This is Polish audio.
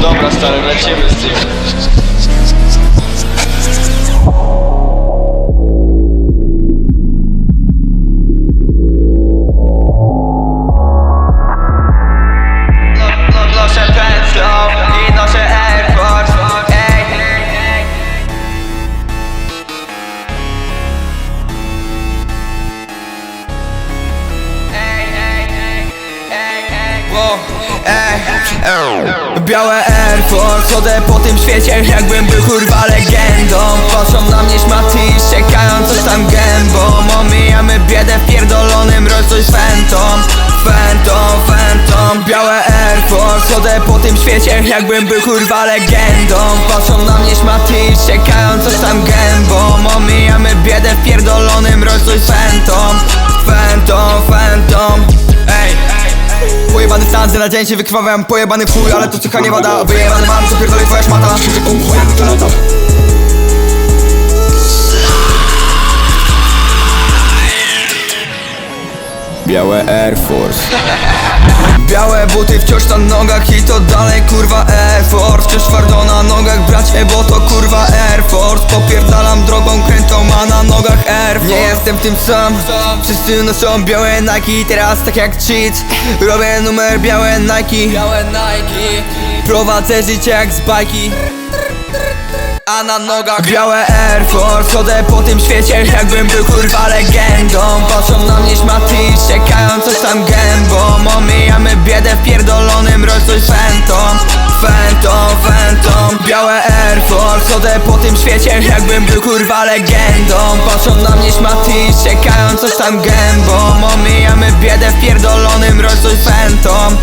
Dobra stary, lecimy z tym. No- Białe Air Force, chodzę po tym świecie jakbym był kurwa legendą. Patrzą na mnie szmaty i ściekają coś tam gębą. Omijamy biedę w pierdolonym Royce Phantom. Phantom, Phantom Białe Air Force, chodzę po tym świecie jakbym był kurwa legendą. Patrzą na mnie szmaty Pojebany stan, na dzień się wykrwawiam. Pojebany chuj, ale to czyha nie wada Wyjebany mam, to pierdolę twoja szmata O chuj, jak to lata Białe Air Force. Białe buty wciąż na nogach i to dalej kurwa Air Force. Wciąż twardo na nogach bracie, bo to kurwa Air Force. Popierdalam drogą krętą, Jestem tym sam, wszyscy noszą białe Nike Teraz tak jak cheat, robię numer białe Nike. Białe Nike. Prowadzę życie jak z bajki. A na nogach Białe Air Force Chodzę po tym świecie jakbym był kurwa legendą. Patrzą na mnie szmaty i ściekają coś tam gębą. Omijamy biedę w pierdolonym Rolls Royce Chodzę po tym świecie jakbym był kurwa legendą. Patrzą na mnie szmaty i ściekają coś tam gębą. Omijamy biedę w pierdolonym Phantom Phantom